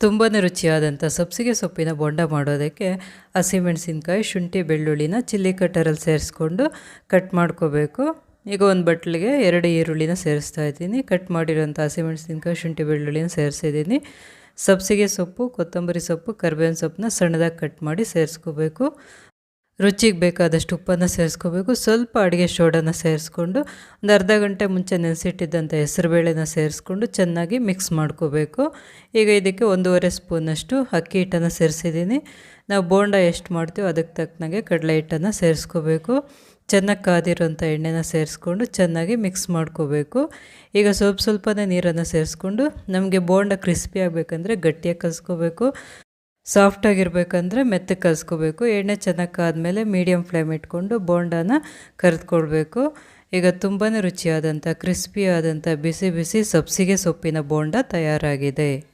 ತುಂಬಾ ರುಚಿಯಾದಂಥ ಸಬ್ಸಿಗೆ ಸೊಪ್ಪಿನ ಬೊಂಡ ಮಾಡೋದಕ್ಕೆ ಹಸಿಮೆಣಸಿನ್ಕಾಯಿ ಶುಂಠಿ, ಬೆಳ್ಳುಳ್ಳಿನ ಚಿಲ್ಲಿ ಕಟ್ಟರಲ್ಲಿ ಸೇರಿಸ್ಕೊಂಡು ಕಟ್ ಮಾಡ್ಕೋಬೇಕು. ಈಗ ಒಂದು ಬಟ್ಲಿಗೆ ಎರಡು ಈರುಳ್ಳಿನ ಸೇರಿಸ್ತಾ ಇದ್ದೀನಿ. ಕಟ್ ಮಾಡಿರೋಂಥ ಹಸಿಮೆಣಸಿನ್ಕಾಯಿ ಶುಂಠಿ, ಬೆಳ್ಳುಳ್ಳಿನ ಸೇರಿಸಿದ್ದೀನಿ. ಸಬ್ಸಿಗೆ ಸೊಪ್ಪು, ಕೊತ್ತಂಬರಿ ಸೊಪ್ಪು, ಕರ್ಬೇವಿನ ಸೊಪ್ಪನ್ನ ಸಣ್ಣದಾಗಿ ಕಟ್ ಮಾಡಿ ಸೇರಿಸ್ಕೋಬೇಕು. ರುಚಿಗೆ ಬೇಕಾದಷ್ಟು ಉಪ್ಪನ್ನು ಸೇರಿಸ್ಕೋಬೇಕು. ಸ್ವಲ್ಪ ಅಡುಗೆ ಸೋಡನ್ನು ಸೇರಿಸ್ಕೊಂಡು ಒಂದು ಅರ್ಧ ಗಂಟೆ ಮುಂಚೆ ನೆನೆಸಿಟ್ಟಿದ್ದಂಥ ಹೆಸರುಬೇಳೆನ ಸೇರಿಸ್ಕೊಂಡು ಚೆನ್ನಾಗಿ ಮಿಕ್ಸ್ ಮಾಡ್ಕೋಬೇಕು. ಈಗ ಇದಕ್ಕೆ ಒಂದೂವರೆ ಸ್ಪೂನಷ್ಟು ಅಕ್ಕಿ ಹಿಟ್ಟನ್ನು ಸೇರಿಸಿದ್ದೀನಿ. ನಾವು ಬೋಂಡ ಎಷ್ಟು ಮಾಡ್ತೀವೋ ಅದಕ್ಕೆ ತಕ್ಕನಾಗೆ ಕಡಲೆ ಹಿಟ್ಟನ್ನು ಸೇರಿಸ್ಕೋಬೇಕು. ಚೆನ್ನಾಗಿ ಕಾದಿರೋಂಥ ಎಣ್ಣೆನ ಸೇರಿಸ್ಕೊಂಡು ಚೆನ್ನಾಗಿ ಮಿಕ್ಸ್ ಮಾಡ್ಕೋಬೇಕು. ಈಗ ಸ್ವಲ್ಪ ಸ್ವಲ್ಪನೇ ನೀರನ್ನು ಸೇರಿಸ್ಕೊಂಡು ನಮಗೆ ಬೋಂಡ ಕ್ರಿಸ್ಪಿ ಆಗಬೇಕಂದ್ರೆ ಗಟ್ಟಿಯಾಗಿ ಕಲಿಸ್ಕೋಬೇಕು. ಸಾಫ್ಟಾಗಿರ್ಬೇಕಂದ್ರೆ ಮೆತ್ತಗೆ ಕಲಿಸ್ಕೋಬೇಕು. ಎಣ್ಣೆ ಚೆನ್ನಾಗಿ ಕಾದ್ಮೇಲೆ ಮೀಡಿಯಮ್ ಫ್ಲೇಮ್ ಇಟ್ಕೊಂಡು ಬೋಂಡನ ಕರೆದುಕೊಳ್ಬೇಕು. ಈಗ ತುಂಬಾ ರುಚಿಯಾದಂಥ ಕ್ರಿಸ್ಪಿಯಾದಂಥ ಬಿಸಿ ಬಿಸಿ ಸಬ್ಸಿಗೆ ಸೊಪ್ಪಿನ ಬೋಂಡ ತಯಾರಾಗಿದೆ.